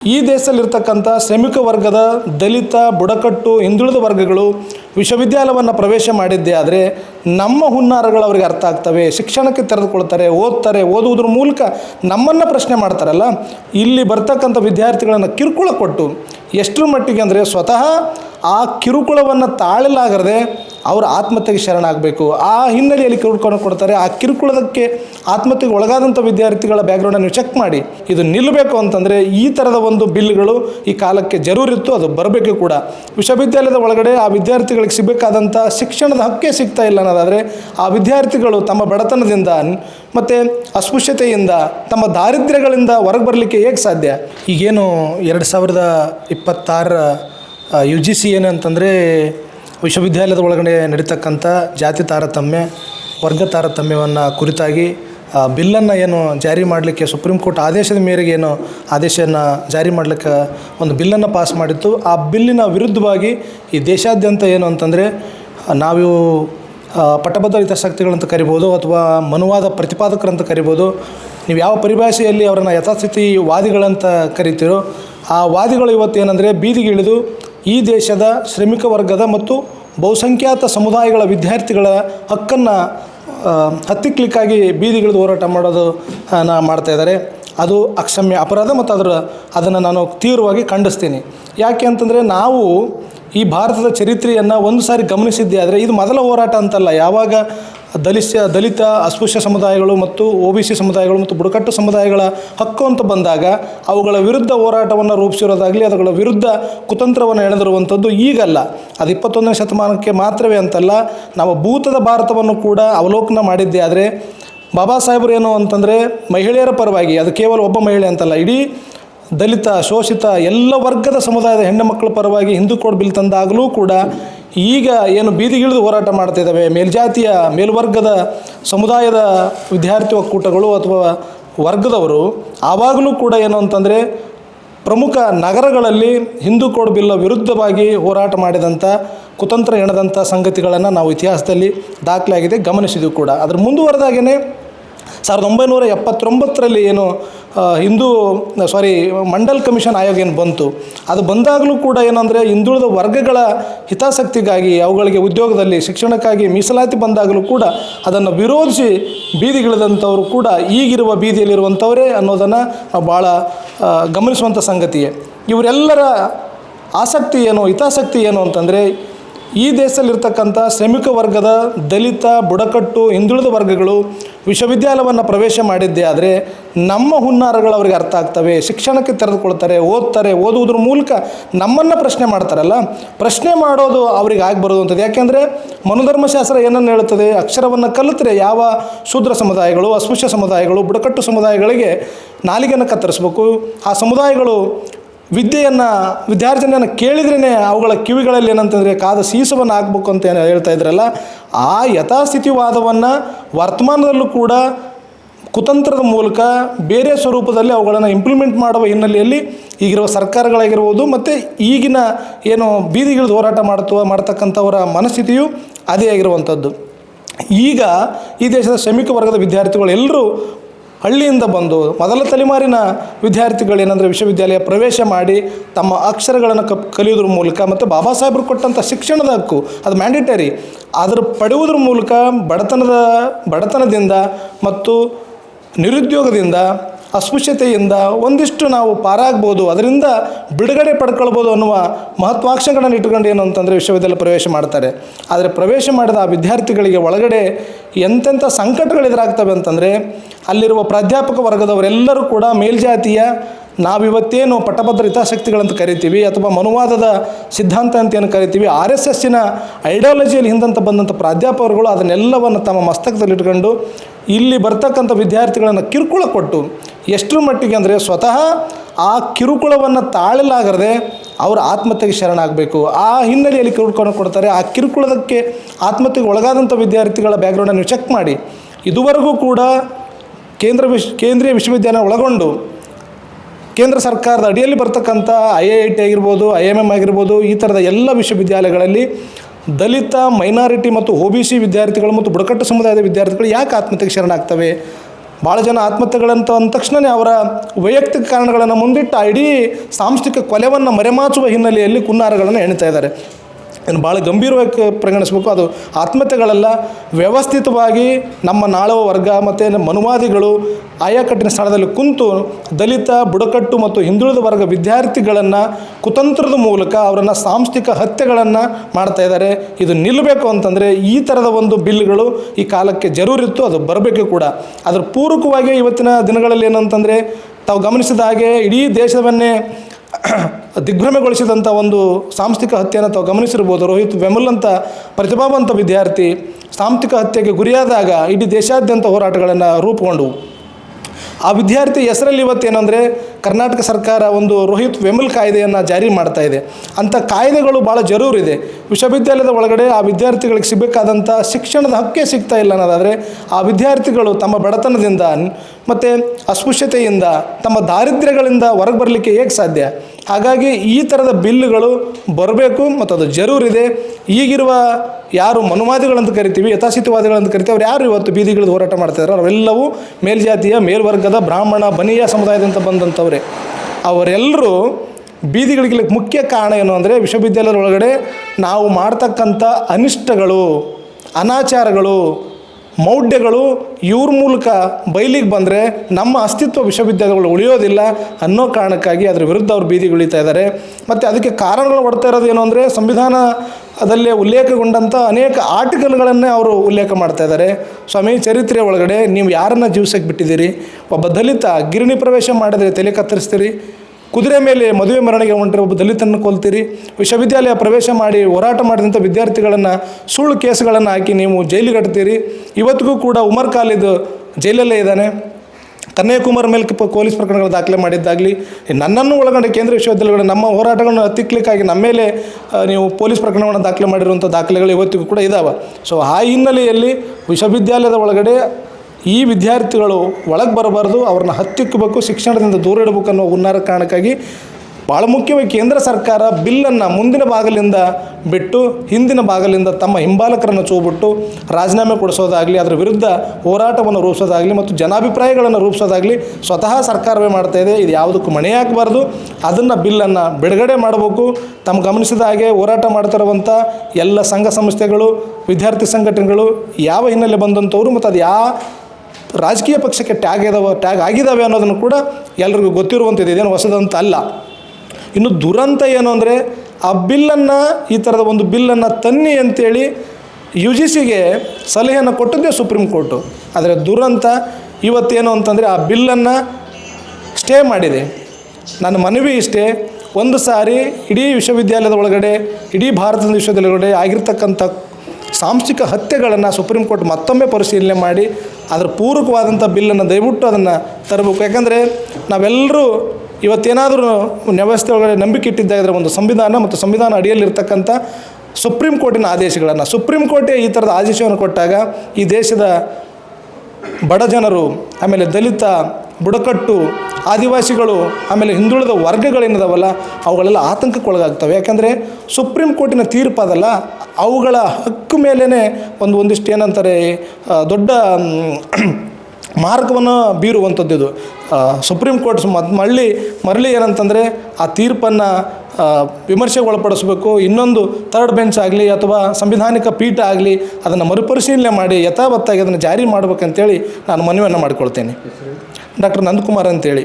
ಈ ದೇಶದಲ್ಲಿರ್ತಕ್ಕಂಥ ಶ್ರಮಿಕ ವರ್ಗದ ದಲಿತ, ಬುಡಕಟ್ಟು, ಹಿಂದುಳಿದ ವರ್ಗಗಳು ವಿಶ್ವವಿದ್ಯಾಲಯವನ್ನು ಪ್ರವೇಶ ಮಾಡಿದ್ದೇ ಆದರೆ ನಮ್ಮ ಹುನ್ನಾರಗಳು ಅವರಿಗೆ ಅರ್ಥ ಆಗ್ತವೆ. ಶಿಕ್ಷಣಕ್ಕೆ ತೆರೆದುಕೊಳ್ತಾರೆ, ಓದ್ತಾರೆ, ಓದುವುದ್ರ ಮೂಲಕ ನಮ್ಮನ್ನು ಪ್ರಶ್ನೆ ಮಾಡ್ತಾರಲ್ಲ, ಇಲ್ಲಿ ಬರ್ತಕ್ಕಂಥ ವಿದ್ಯಾರ್ಥಿಗಳನ್ನು ಕಿರುಕುಳ ಕೊಟ್ಟು ಎಷ್ಟರ ಮಟ್ಟಿಗೆ ಅಂದರೆ ಸ್ವತಃ ಆ ಕಿರುಕುಳವನ್ನು ತಾಳಲಾಗದೆ ಅವರು ಆತ್ಮಹತ್ಯೆಗೆ ಶರಣಾಗಬೇಕು ಆ ಹಿನ್ನೆಲೆಯಲ್ಲಿ ಕಿರುಕುಳ ಕೊಡ್ತಾರೆ. ಆ ಕಿರುಕುಳದಕ್ಕೆ ಆತ್ಮಹತ್ಯೆಗೆ ಒಳಗಾದಂಥ ವಿದ್ಯಾರ್ಥಿಗಳ ಬ್ಯಾಕ್ಗ್ರೌಂಡನ್ನು ನೀವು ಚೆಕ್ ಮಾಡಿ. ಇದು ನಿಲ್ಲಬೇಕು ಅಂತಂದರೆ ಈ ಥರದ ಒಂದು ಬಿಲ್ಗಳು ಈ ಕಾಲಕ್ಕೆ ಜರೂರಿತ್ತು, ಅದು ಬರಬೇಕು ಕೂಡ. ವಿಶ್ವವಿದ್ಯಾಲಯದ ಒಳಗಡೆ ಆ ವಿದ್ಯಾರ್ಥಿಗಳಿಗೆ ಸಿಗಬೇಕಾದಂಥ ಶಿಕ್ಷಣದ ಹಕ್ಕೇ ಸಿಗ್ತಾ ಇಲ್ಲ ಅನ್ನೋದಾದರೆ ಆ ವಿದ್ಯಾರ್ಥಿಗಳು ತಮ್ಮ ಬಡತನದಿಂದ ಮತ್ತು ಅಸ್ಪೃಶ್ಯತೆಯಿಂದ, ತಮ್ಮ ದಾರಿದ್ರ್ಯಗಳಿಂದ ಹೊರಗೆ ಬರಲಿಕ್ಕೆ ಹೇಗೆ ಸಾಧ್ಯ? ಈಗೇನು ಎರಡು ಸಾವಿರದ ಇಪ್ಪತ್ತಾರರ ಯು ಜಿ ಸಿ ಏನು ಅಂತಂದರೆ ವಿಶ್ವವಿದ್ಯಾಲಯದ ಒಳಗಡೆ ನಡೀತಕ್ಕಂಥ ಜಾತಿ ತಾರತಮ್ಯ, ವರ್ಗ ತಾರತಮ್ಯವನ್ನು ಕುರಿತಾಗಿ ಬಿಲ್ಲನ್ನು ಏನು ಜಾರಿ ಮಾಡಲಿಕ್ಕೆ ಸುಪ್ರೀಂ ಕೋರ್ಟ್ ಆದೇಶದ ಮೇರೆಗೆ ಏನು ಆದೇಶವನ್ನು ಜಾರಿ ಮಾಡಲಿಕ್ಕೆ ಒಂದು ಬಿಲ್ಲನ್ನು ಪಾಸ್ ಮಾಡಿತ್ತು. ಆ ಬಿಲ್ಲಿನ ವಿರುದ್ಧವಾಗಿ ಈ ದೇಶಾದ್ಯಂತ ಏನು ಅಂತಂದರೆ, ನಾವು ಪಟಬದ್ಧ ಹಿತಾಸಕ್ತಿಗಳಂತ ಕರಿಬೋದು ಅಥವಾ ಮನುವಾದ ಪ್ರತಿಪಾದಕರಂತ ಕರಿಬೋದು, ನೀವು ಯಾವ ಪರಿಭಾಷೆಯಲ್ಲಿ ಅವರನ್ನು ಯಥಾಸ್ಥಿತಿ ವಾದಿಗಳಂತ ಕರಿತೀರೋ, ಆ ವಾದಿಗಳು ಇವತ್ತೇನೆಂದರೆ ಬೀದಿಗೆ ಇಳಿದು ಈ ದೇಶದ ಶ್ರಮಿಕ ವರ್ಗದ ಮತ್ತು ಬಹುಸಂಖ್ಯಾತ ಸಮುದಾಯಗಳ ವಿದ್ಯಾರ್ಥಿಗಳ ಹಕ್ಕನ್ನು ಹತ್ತಿಕ್ಲಿಕ್ಕಾಗಿ ಬೀದಿಗಿಳಿದು ಹೋರಾಟ ಮಾಡೋದು ನಾ ಮಾಡ್ತಾ ಇದ್ದಾರೆ. ಅದು ಅಕ್ಷಮ್ಯ ಅಪರಾಧ ಮತ್ತು ಅದರ, ಅದನ್ನು ನಾನು ತೀವ್ರವಾಗಿ ಖಂಡಿಸ್ತೀನಿ. ಯಾಕೆ ಅಂತಂದರೆ ನಾವು ಈ ಭಾರತದ ಚರಿತ್ರೆಯನ್ನು ಒಂದು ಸಾರಿ ಗಮನಿಸಿದ್ದೆ ಆದರೆ ಇದು ಮೊದಲ ಹೋರಾಟ ಅಂತಲ್ಲ. ಯಾವಾಗ ದಲಿತ ದಲಿತ, ಅಸ್ಪೃಶ್ಯ ಸಮುದಾಯಗಳು ಮತ್ತು ಒ ಬಿ ಸಿ ಸಮುದಾಯಗಳು ಮತ್ತು ಬುಡಕಟ್ಟು ಸಮುದಾಯಗಳ ಹಕ್ಕು ಅಂತ ಬಂದಾಗ ಅವುಗಳ ವಿರುದ್ಧ ಹೋರಾಟವನ್ನು ರೂಪಿಸಿರೋದಾಗಲಿ ಅದುಗಳ ವಿರುದ್ಧ ಕುತಂತ್ರವನ್ನು ಎಳೆದಿರುವಂಥದ್ದು ಈಗಲ್ಲ. ಅದು ಇಪ್ಪತ್ತೊಂದನೇ ಶತಮಾನಕ್ಕೆ ಮಾತ್ರವೇ ಅಂತಲ್ಲ, ನಾವು ಭೂತದ ಭಾರತವನ್ನು ಕೂಡ ಅವಲೋಕನ ಮಾಡಿದ್ದೆ ಆದರೆ, ಬಾಬಾ ಸಾಹೇಬರು ಏನು ಅಂತಂದರೆ ಮಹಿಳೆಯರ ಪರವಾಗಿ, ಅದು ಕೇವಲ ಒಬ್ಬ ಮಹಿಳೆ ಅಂತಲ್ಲ, ಇಡೀ ದಲಿತ, ಶೋಷಿತ ಎಲ್ಲ ವರ್ಗದ ಸಮುದಾಯದ ಹೆಣ್ಣು ಮಕ್ಕಳ ಪರವಾಗಿ ಹಿಂದೂ ಕೋಡ್ ಬಿಲ್ ತಂದಾಗಲೂ ಕೂಡ ಈಗ ಏನು ಬೀದಿಗಿಳಿದು ಹೋರಾಟ ಮಾಡ್ತಾ ಇದ್ದಾವೆ ಮೇಲ್ಜಾತಿಯ ಮೇಲ್ವರ್ಗದ ಸಮುದಾಯದ ವಿದ್ಯಾರ್ಥಿ ಒಕ್ಕೂಟಗಳು ಅಥವಾ ವರ್ಗದವರು ಆವಾಗಲೂ ಕೂಡ ಏನು ಅಂತಂದರೆ ಪ್ರಮುಖ ನಗರಗಳಲ್ಲಿ ಹಿಂದೂ ಕೋಡ್ ಬಿಲ್ಲ ವಿರುದ್ಧವಾಗಿ ಹೋರಾಟ ಮಾಡಿದಂಥ ಕುತಂತ್ರ ಎಣದಂಥ ಸಂಗತಿಗಳನ್ನು ನಾವು ಇತಿಹಾಸದಲ್ಲಿ ದಾಖಲಾಗಿದೆ, ಗಮನಿಸಿದೆವು ಕೂಡ. ಅದ್ರ ಮುಂದುವರೆದಾಗೇ ಸಾವಿರದ ಒಂಬೈನೂರ ಎಪ್ಪತ್ತೊಂಬತ್ತರಲ್ಲಿ ಏನು ಹಿಂದೂ, ಸಾರಿ, ಮಂಡಲ್ ಕಮಿಷನ್ ಆಯೋಗ ಏನು ಬಂತು, ಅದು ಬಂದಾಗಲೂ ಕೂಡ ಏನಂದರೆ ಹಿಂದುಳಿದ ವರ್ಗಗಳ ಹಿತಾಸಕ್ತಿಗಾಗಿ ಅವುಗಳಿಗೆ ಉದ್ಯೋಗದಲ್ಲಿ ಶಿಕ್ಷಣಕ್ಕಾಗಿ ಮೀಸಲಾತಿ ಬಂದಾಗಲೂ ಕೂಡ ಅದನ್ನು ವಿರೋಧಿಸಿ ಬೀದಿಗಿಳಿದಂಥವರು ಕೂಡ ಈಗಿರುವ ಬೀದಿಯಲ್ಲಿರುವಂಥವರೇ ಅನ್ನೋದನ್ನು ನಾವು ಭಾಳ ಗಮನಿಸುವಂಥ ಸಂಗತಿಯೇ. ಇವರೆಲ್ಲರ ಆಸಕ್ತಿ ಏನು, ಹಿತಾಸಕ್ತಿ ಏನು ಅಂತಂದರೆ ಈ ದೇಶದಲ್ಲಿರ್ತಕ್ಕಂಥ ಶ್ರಮಿಕ ವರ್ಗದ ದಲಿತ, ಬುಡಕಟ್ಟು, ಹಿಂದುಳಿದ ವರ್ಗಗಳು ವಿಶ್ವವಿದ್ಯಾಲಯವನ್ನು ಪ್ರವೇಶ ಮಾಡಿದ್ದೇ ಆದರೆ ನಮ್ಮ ಹುನ್ನಾರಗಳು ಅವರಿಗೆ ಅರ್ಥ ಆಗ್ತವೆ. ಶಿಕ್ಷಣಕ್ಕೆ ತೆರೆದುಕೊಳ್ತಾರೆ, ಓದ್ತಾರೆ, ಓದುವುದ್ರ ಮೂಲಕ ನಮ್ಮನ್ನು ಪ್ರಶ್ನೆ ಮಾಡ್ತಾರಲ್ಲ, ಪ್ರಶ್ನೆ ಮಾಡೋದು ಅವ್ರಿಗೆ ಆಗಬಾರದು ಬರೋದು ಅಂತದ್ದು. ಯಾಕೆಂದರೆ ಮನೋಧರ್ಮಶಾಸ್ತ್ರ ಏನನ್ನು ಹೇಳುತ್ತದೆ? ಅಕ್ಷರವನ್ನು ಕಲಿತರೆ ಯಾವ ಶೂದ್ರ ಸಮುದಾಯಗಳು, ಅಸ್ಪೃಶ್ಯ ಸಮುದಾಯಗಳು, ಬುಡಕಟ್ಟು ಸಮುದಾಯಗಳಿಗೆ ನಾಲಿಗೆಯನ್ನು ಕತ್ತರಿಸಬೇಕು. ಆ ಸಮುದಾಯಗಳು ವಿದ್ಯೆಯನ್ನು ವಿದ್ಯಾರ್ಥಿನಿಯನ್ನು ಕೇಳಿದ್ರೇ ಅವುಗಳ ಕಿವಿಗಳಲ್ಲಿ ಏನಂತಂದರೆ ಕಾದ ಸೀಸವನ್ನು ಹಾಕ್ಬೇಕು ಅಂತ ಏನು ಹೇಳ್ತಾ ಇದ್ರಲ್ಲ, ಆ ಯಥಾಸ್ಥಿತಿವಾದವನ್ನು ವರ್ತಮಾನದಲ್ಲೂ ಕೂಡ ಕುತಂತ್ರದ ಮೂಲಕ ಬೇರೆ ಸ್ವರೂಪದಲ್ಲಿ ಅವುಗಳನ್ನು ಇಂಪ್ಲಿಮೆಂಟ್ ಮಾಡುವ ಹಿನ್ನೆಲೆಯಲ್ಲಿ ಈಗಿರುವ ಸರ್ಕಾರಗಳಾಗಿರ್ಬೋದು ಮತ್ತು ಈಗಿನ ಏನು ಬೀದಿಗಿಳಿದು ಹೋರಾಟ ಮಾಡ್ತುವ, ಮಾಡ್ತಕ್ಕಂಥವರ ಮನಸ್ಥಿತಿಯು ಅದೇ ಆಗಿರುವಂಥದ್ದು. ಈಗ ಈ ದೇಶದ ಶ್ರಮಿಕ ವರ್ಗದ ವಿದ್ಯಾರ್ಥಿಗಳು ಎಲ್ಲರೂ ಹಳ್ಳಿಯಿಂದ ಬಂದು ಮೊದಲ ತಲೆಮಾರಿನ ವಿದ್ಯಾರ್ಥಿಗಳು ಏನಂದರೆ ವಿಶ್ವವಿದ್ಯಾಲಯ ಪ್ರವೇಶ ಮಾಡಿ ತಮ್ಮ ಅಕ್ಷರಗಳನ್ನು ಕ ಕಲಿಯೋದ್ರ ಮೂಲಕ ಮತ್ತು ಬಾಬಾ ಸಾಹೇಬರು ಕೊಟ್ಟಂಥ ಶಿಕ್ಷಣದ ಹಕ್ಕು ಅದು ಮ್ಯಾಂಡೇಟರಿ ಅದರ ಪಡೆಯುವುದ್ರ ಮೂಲಕ ಬಡತನದ ಬಡತನದಿಂದ ಮತ್ತು ನಿರುದ್ಯೋಗದಿಂದ ಅಸ್ಪೃಶ್ಯತೆಯಿಂದ ಒಂದಿಷ್ಟು ನಾವು ಪಾರಾಗ್ಬೋದು, ಅದರಿಂದ ಬಿಡುಗಡೆ ಪಡ್ಕೊಳ್ಬೋದು ಅನ್ನುವ ಮಹತ್ವಾಕಾಂಕ್ಷೆಗಳನ್ನು ಇಟ್ಕೊಂಡು ಏನು ಅಂತಂದರೆ ವಿಶ್ವವಿದ್ಯಾಲಯ ಪ್ರವೇಶ ಮಾಡ್ತಾರೆ. ಆದರೆ ಪ್ರವೇಶ ಮಾಡಿದ ಆ ವಿದ್ಯಾರ್ಥಿಗಳಿಗೆ ಒಳಗಡೆ ಎಂತೆಂಥ ಸಂಕಟಗಳು ಎದುರಾಗ್ತವೆ ಅಂತಂದರೆ ಅಲ್ಲಿರುವ ಪ್ರಾಧ್ಯಾಪಕ ವರ್ಗದವರೆಲ್ಲರೂ ಕೂಡ ಮೇಲ್ಜಾತಿಯ ನಾವಿವತ್ತೇನು ಪಟ್ಟಭದ್ರ ಹಿತಾಸಕ್ತಿಗಳಂತ ಕರಿತೀವಿ ಅಥವಾ ಮನುವಾದದ ಸಿದ್ಧಾಂತ ಅಂತ ಏನು ಕರಿತೀವಿ, ಆರ್ ಎಸ್ ಎಸ್ಸಿನ ಐಡಿಯಾಲಜಿಯಲ್ಲಿ ಹಿಂದಂತ ಬಂದಂಥ ಪ್ರಾಧ್ಯಾಪಕರುಗಳು ಅದನ್ನೆಲ್ಲವನ್ನು ತಮ್ಮ ಮಸ್ತಕದಲ್ಲಿ ಇಟ್ಕೊಂಡು ಇಲ್ಲಿ ಬರ್ತಕ್ಕಂಥ ವಿದ್ಯಾರ್ಥಿಗಳನ್ನು ಕಿರುಕುಳ ಕೊಟ್ಟು ಎಷ್ಟರ ಮಟ್ಟಿಗೆ ಅಂದರೆ ಸ್ವತಃ ಆ ಕಿರುಕುಳವನ್ನು ತಾಳಲಾಗದೆ ಅವರು ಆತ್ಮಹತ್ಯೆಗೆ ಶರಣಾಗಬೇಕು. ಆ ಹಿನ್ನೆಲೆಯಲ್ಲಿ ಕಿರುಕುಳ ಕೊಡ್ತಾರೆ. ಆ ಕಿರುಕುಳದಕ್ಕೆ ಆತ್ಮಹತ್ಯೆಗೆ ಒಳಗಾದಂಥ ವಿದ್ಯಾರ್ಥಿಗಳ ಬ್ಯಾಕ್ಗ್ರೌಂಡನ್ನು ಚೆಕ್ ಮಾಡಿ. ಇದುವರೆಗೂ ಕೂಡ ಕೇಂದ್ರ ವಿಶ್, ಕೇಂದ್ರೀಯ ವಿಶ್ವವಿದ್ಯಾಲಯ ಒಳಗೊಂಡು ಕೇಂದ್ರ ಸರ್ಕಾರದ ಅಡಿಯಲ್ಲಿ ಬರ್ತಕ್ಕಂಥ ಐ ಐ ಟಿ ಆಗಿರ್ಬೋದು ಐ ಎಂ ಎಂ ಆಗಿರ್ಬೋದು, ಈ ಥರದ ಎಲ್ಲ ವಿಶ್ವವಿದ್ಯಾಲಯಗಳಲ್ಲಿ ದಲಿತ ಮೈನಾರಿಟಿ ಮತ್ತು ಒ ಬಿ ಸಿ ವಿದ್ಯಾರ್ಥಿಗಳು ಮತ್ತು ಬುಡಕಟ್ಟು ಸಮುದಾಯದ ವಿದ್ಯಾರ್ಥಿಗಳು ಯಾಕೆ ಆತ್ಮಹತ್ಯೆಗೆ ಶರಣಾಗ್ತವೆ? ಭಾಳ ಜನ ಆತ್ಮಹತ್ಯೆಗಳಂತ ಅಂದ ತಕ್ಷಣವೇ ಅವರ ವೈಯಕ್ತಿಕ ಕಾರಣಗಳನ್ನು ಮುಂದಿಟ್ಟು ಇಡೀ ಸಾಂಸ್ಥಿಕ ಕೊಲೆವನ್ನು ಮರೆಮಾಚುವ ಹಿನ್ನೆಲೆಯಲ್ಲಿ ಕುನ್ನಾರಗಳನ್ನು ಎಣಿತಾ ಇದ್ದಾರೆ. ಇನ್ನು ಭಾಳ ಗಂಭೀರವಾಗಿ ಪರಿಗಣಿಸಬೇಕು. ಅದು ಆತ್ಮಹತ್ಯೆಗಳೆಲ್ಲ ವ್ಯವಸ್ಥಿತವಾಗಿ ನಮ್ಮ ನಾಳವ ವರ್ಗ ಮತ್ತು ಮನುವಾದಿಗಳು ಆಯಾಕಟ್ಟಿನ ಸ್ಥಳದಲ್ಲಿ ಕುಂತು ದಲಿತ, ಬುಡಕಟ್ಟು ಮತ್ತು ಹಿಂದುಳಿದ ವರ್ಗ ವಿದ್ಯಾರ್ಥಿಗಳನ್ನು ಕುತಂತ್ರದ ಮೂಲಕ ಅವರನ್ನು ಸಾಂಸ್ಥಿಕ ಹತ್ಯೆಗಳನ್ನು ಮಾಡ್ತಾ ಇದ್ದಾರೆ. ಇದು ನಿಲ್ಲಬೇಕು ಅಂತಂದರೆ ಈ ಥರದ ಒಂದು ಬಿಲ್ಗಳು ಈ ಕಾಲಕ್ಕೆ ಜರೂರಿತ್ತು, ಅದು ಬರಬೇಕು ಕೂಡ. ಅದರ ಪೂರಕವಾಗಿ ಇವತ್ತಿನ ದಿನಗಳಲ್ಲಿ ಏನಂತಂದರೆ ತಾವು ಗಮನಿಸಿದ ಹಾಗೆ ಇಡೀ ದೇಶವನ್ನೇ ದಿಗ್ಭ್ರಮೆಗೊಳಿಸಿದಂಥ ಒಂದು ಸಾಂಸ್ಥಿಕ ಹತ್ಯೆಯನ್ನು ತಾವು ಗಮನಿಸಿರ್ಬೋದು. ರೋಹಿತ್ ವೆಮಲ್ ಅಂತ ಪ್ರತಿಭಾವಂತ ವಿದ್ಯಾರ್ಥಿ ಸಾಂಸ್ಥಿಕ ಹತ್ಯೆಗೆ ಗುರಿಯಾದಾಗ ಇಡೀ ದೇಶಾದ್ಯಂತ ಹೋರಾಟಗಳನ್ನು ರೂಪುಗೊಂಡವು. ಆ ವಿದ್ಯಾರ್ಥಿ ಹೆಸರಲ್ಲಿ ಇವತ್ತೇನೆಂದರೆ ಕರ್ನಾಟಕ ಸರ್ಕಾರ ಒಂದು ರೋಹಿತ್ ವೆಮಲ್ ಕಾಯ್ದೆಯನ್ನು ಜಾರಿ ಮಾಡ್ತಾ ಇದೆ. ಅಂಥ ಕಾಯ್ದೆಗಳು ಭಾಳ ಜರೂರಿದೆ. ವಿಶ್ವವಿದ್ಯಾಲಯದ ಒಳಗಡೆ ಆ ವಿದ್ಯಾರ್ಥಿಗಳಿಗೆ ಸಿಗಬೇಕಾದಂಥ ಶಿಕ್ಷಣದ ಹಕ್ಕೇ ಸಿಗ್ತಾ ಇಲ್ಲ ಅನ್ನೋದಾದರೆ ಆ ವಿದ್ಯಾರ್ಥಿಗಳು ತಮ್ಮ ಬಡತನದಿಂದ ಮತ್ತು ಅಸ್ಪೃಶ್ಯತೆಯಿಂದ, ತಮ್ಮ ದಾರಿದ್ರ್ಯಗಳಿಂದ ಹೊರಗೆ ಬರಲಿಕ್ಕೆ ಹೇಗೆ ಸಾಧ್ಯ? ಹಾಗಾಗಿ ಈ ಥರದ ಬಿಲ್ಲುಗಳು ಬರಬೇಕು ಮತ್ತು ಅದು ಜರೂರಿದೆ. ಈಗಿರುವ ಯಾರು ಮನುವಾದಿಗಳಂತ ಕರಿತೀವಿ ಯಥಾಸ್ಥಿತವಾದಿಗಳಂತ ಕರಿತೀವಿ, ಅವ್ರು ಯಾರು ಇವತ್ತು ಬೀದಿಗಿಳಿದು ಹೋರಾಟ ಮಾಡ್ತಾಯಿದ್ರು ಅವರೆಲ್ಲವೂ ಮೇಲ್ಜಾತಿಯ, ಮೇಲ್ವರ್ಗದ, ಬ್ರಾಹ್ಮಣ, ಬನಿಯ ಸಮುದಾಯದಿಂದ ಬಂದಂಥವ್ರೆ. ಅವರೆಲ್ಲರೂ ಬೀದಿಗಳಿಗೆ ಮುಖ್ಯ ಕಾರಣ ಏನು ಅಂದರೆ ವಿಶ್ವವಿದ್ಯಾಲಯದ ಒಳಗಡೆ ನಾವು ಮಾಡ್ತಕ್ಕಂಥ ಅನಿಷ್ಟಗಳು, ಅನಾಚಾರಗಳು ಮೌಢ್ಯಗಳು ಇವ್ರ ಮೂಲಕ ಬಯಲಿಗೆ ಬಂದರೆ ನಮ್ಮ ಅಸ್ತಿತ್ವ ವಿಶ್ವವಿದ್ಯಾಲಯಗಳು ಉಳಿಯೋದಿಲ್ಲ ಅನ್ನೋ ಕಾರಣಕ್ಕಾಗಿ ಅದರ ವಿರುದ್ಧ ಅವ್ರು ಬೀದಿಗಿಳಿತಾ ಇದ್ದಾರೆ ಮತ್ತು ಅದಕ್ಕೆ ಕಾರಣಗಳು ಕೊಡ್ತಾ ಇರೋದು ಏನು ಅಂದರೆ ಸಂವಿಧಾನದಲ್ಲಿ ಉಲ್ಲೇಖಗೊಂಡಂಥ ಅನೇಕ ಆರ್ಟಿಕಲ್ಗಳನ್ನೇ ಅವರು ಉಲ್ಲೇಖ ಮಾಡ್ತಾ ಇದ್ದಾರೆ ಸ್ವಾಮಿ, ಚರಿತ್ರೆ ಒಳಗಡೆ ನೀವು ಯಾರನ್ನು ಜೀವಿಸಕ್ಕೆ ಬಿಟ್ಟಿದ್ದೀರಿ? ಒಬ್ಬ ದಲಿತ ಗಿರಣಿ ಪ್ರವೇಶ ಮಾಡಿದರೆ ತಲೆ ಕತ್ತರಿಸ್ತೀರಿ? ಕುದುರೆ ಮೇಲೆ ಮದುವೆ ಮರಣಿಗೆ ಹೊಂಟಿರುವ ಒಬ್ಬ ದಲಿತನ್ನು ಕೊಲ್ತೀರಿ. ವಿಶ್ವವಿದ್ಯಾಲಯ ಪ್ರವೇಶ ಮಾಡಿ ಹೋರಾಟ ಮಾಡಿದಂಥ ವಿದ್ಯಾರ್ಥಿಗಳನ್ನು, ಸುಳ್ಳು ಕೇಸುಗಳನ್ನು ಹಾಕಿ ನೀವು ಜೈಲಿಗೆ ಕಟ್ತೀರಿ. ಇವತ್ತಿಗೂ ಕೂಡ ಉಮರ್ ಖಾಲಿದ್ ಜೈಲಲ್ಲೇ ಇದ್ದಾನೆ. ಕನ್ಯಾಕುಮಾರ್ ಮೇಲೆ ಪೊಲೀಸ್ ಪ್ರಕರಣಗಳು ದಾಖಲೆ ಮಾಡಿದ್ದಾಗಲಿ, ನನ್ನನ್ನು ಒಳಗೊಂಡ ಕೇಂದ್ರ ವಿಶ್ವವಿದ್ಯಾಲಯಗಳು ನಮ್ಮ ಹೋರಾಟಗಳನ್ನು ಹತ್ತಿಕ್ಲಿಕ್ಕಾಗಿ ನಮ್ಮ ಮೇಲೆ ನೀವು ಪೊಲೀಸ್ ಪ್ರಕರಣವನ್ನು ದಾಖಲೆ ಮಾಡಿರುವಂಥ ದಾಖಲೆಗಳು ಇವತ್ತಿಗೂ ಕೂಡ ಇದ್ದಾವೆ ಸೊ ಆ ಹಿನ್ನೆಲೆಯಲ್ಲಿ ವಿಶ್ವವಿದ್ಯಾಲಯದ ಒಳಗಡೆ ಈ ವಿದ್ಯಾರ್ಥಿಗಳು ಒಳಗೆ ಬರಬಾರ್ದು ಅವ್ರನ್ನ ಹತ್ತಿಕ್ಕಬೇಕು, ಶಿಕ್ಷಣದಿಂದ ದೂರ ಇಡಬೇಕು ಅನ್ನೋ ಹುನ್ನಾರ ಕಾರಣಕ್ಕಾಗಿ ಭಾಳ ಮುಖ್ಯವಾಗಿ ಕೇಂದ್ರ ಸರ್ಕಾರ ಬಿಲ್ಲನ್ನು ಮುಂದಿನ ಭಾಗಲಿಂದ ಬಿಟ್ಟು, ಹಿಂದಿನ ಭಾಗಲಿಂದ ತಮ್ಮ ಹಿಂಬಾಲಕರನ್ನು ಚೂಬಿಟ್ಟು ರಾಜೀನಾಮೆ ಕೊಡಿಸೋದಾಗಲಿ, ಅದರ ವಿರುದ್ಧ ಹೋರಾಟವನ್ನು ರೂಪಿಸೋದಾಗಲಿ ಮತ್ತು ಜನಾಭಿಪ್ರಾಯಗಳನ್ನು ರೂಪಿಸೋದಾಗಲಿ ಸ್ವತಃ ಸರ್ಕಾರವೇ ಮಾಡ್ತಾ ಇದೆ. ಇದು ಯಾವುದಕ್ಕೂ ಮಣೆ ಹಾಕಬಾರ್ದು. ಅದನ್ನು ಬಿಲ್ಲನ್ನು ಬಿಡುಗಡೆ ಮಾಡಬೇಕು. ತಮ್ಮ ಗಮನಿಸಿದ ಹಾಗೆ ಹೋರಾಟ ಮಾಡ್ತಿರುವಂಥ ಎಲ್ಲ ಸಂಘ ಸಂಸ್ಥೆಗಳು, ವಿದ್ಯಾರ್ಥಿ ಸಂಘಟನೆಗಳು ಯಾವ ಹಿನ್ನೆಲೆ ಬಂದಂಥವ್ರು ಮತ್ತು ಅದು ಯಾವ ರಾಜಕೀಯ ಪಕ್ಷಕ್ಕೆ ಟ್ಯಾಗ್ ಇದಾವೆ, ಟ್ಯಾಗ್ ಆಗಿದ್ದಾವೆ ಅನ್ನೋದನ್ನು ಕೂಡ ಎಲ್ರಿಗೂ ಗೊತ್ತಿರುವಂಥದ್ದು ಇದೇನು ಹೊಸದಂತ ಅಲ್ಲ. ಇನ್ನು ದುರಂತ ಏನು ಅಂದರೆ, ಆ ಬಿಲ್ಲನ್ನು, ಈ ಥರದ ಒಂದು ಬಿಲ್ಲನ್ನು ತನ್ನಿ ಅಂತೇಳಿ ಯು ಜಿ ಸಿಗೆ ಸಲಹೆಯನ್ನು ಕೊಟ್ಟದ್ದೇ ಸುಪ್ರೀಂ ಕೋರ್ಟು. ಆದರೆ ದುರಂತ ಇವತ್ತೇನು ಅಂತಂದರೆ, ಆ ಬಿಲ್ಲನ್ನು ಸ್ಟೇ ಮಾಡಿದೆ. ನನ್ನ ಮನವಿ ಇಷ್ಟೇ, ಒಂದು ಸಾರಿ ಇಡೀ ವಿಶ್ವವಿದ್ಯಾಲಯದ ಒಳಗಡೆ, ಇಡೀ ಭಾರತದ ವಿಶ್ವವಿದ್ಯಾಲಯದ ಒಳಗಡೆ ಆಗಿರ್ತಕ್ಕಂಥ ಸಾಂಸ್ಥಿಕ ಹತ್ಯೆಗಳನ್ನು ಸುಪ್ರೀಂ ಕೋರ್ಟ್ ಮತ್ತೊಮ್ಮೆ ಪರಿಶೀಲನೆ ಮಾಡಿ ಅದರ ಪೂರಕವಾದಂಥ ಬಿಲ್ಲನ್ನು ದಯವಿಟ್ಟು ಅದನ್ನು ತರಬೇಕು. ಯಾಕಂದರೆ ನಾವೆಲ್ಲರೂ ಇವತ್ತೇನಾದರೂ ವ್ಯವಸ್ಥೆ ಒಳಗಡೆ ನಂಬಿಕೆ ಇಟ್ಟಿದ್ದಾಗಿದ್ರೆ ಒಂದು ಸಂವಿಧಾನ ಮತ್ತು ಸಂವಿಧಾನ ಅಡಿಯಲ್ಲಿರ್ತಕ್ಕಂಥ ಸುಪ್ರೀಂ ಕೋರ್ಟಿನ ಆದೇಶಗಳನ್ನು, ಸುಪ್ರೀಂ ಕೋರ್ಟೇ ಈ ಥರದ ಆದೇಶವನ್ನು ಕೊಟ್ಟಾಗ ಈ ದೇಶದ ಬಡ ಜನರು, ಆಮೇಲೆ ದಲಿತ ಬುಡಕಟ್ಟು, ಆದಿವಾಸಿಗಳು, ಆಮೇಲೆ ಹಿಂದುಳಿದ ವರ್ಗಗಳೇನಿದಾವಲ್ಲ ಅವುಗಳೆಲ್ಲ ಆತಂಕಕ್ಕೊಳಗಾಗ್ತವೆ. ಯಾಕಂದರೆ ಸುಪ್ರೀಂ ಕೋರ್ಟಿನ ತೀರ್ಪು ಅದಲ್ಲ, ಅವುಗಳ ಹಕ್ಕು ಮೇಲೇ ಒಂದು ಒಂದಿಷ್ಟು ಏನಂತಾರೆ ದೊಡ್ಡ ಮಾರ್ಗವನ್ನು ಬೀರುವಂಥದ್ದು ಇದು. ಸುಪ್ರೀಂ ಕೋರ್ಟ್ ಮತ್ತು ಮರಳಿ ಮರಳಿ ಏನಂತಂದರೆ, ಆ ತೀರ್ಪನ್ನು ವಿಮರ್ಶೆಗೆ ಒಳಪಡಿಸಬೇಕು ಇನ್ನೊಂದು ಥರ್ಡ್ ಬೆಂಚ್ ಆಗಲಿ ಅಥವಾ ಸಂವಿಧಾನಿಕ ಪೀಠ ಆಗಲಿ, ಅದನ್ನು ಮರುಪರಿಶೀಲನೆ ಮಾಡಿ ಯಥಾವತ್ತಾಗಿ ಅದನ್ನು ಜಾರಿ ಮಾಡಬೇಕಂತೇಳಿ ನಾನು ಮನವಿಯನ್ನು ಮಾಡಿಕೊಳ್ತೇನೆ. ಡಾಕ್ಟರ್ ನಂದಕುಮಾರ್ ಅಂತೇಳಿ.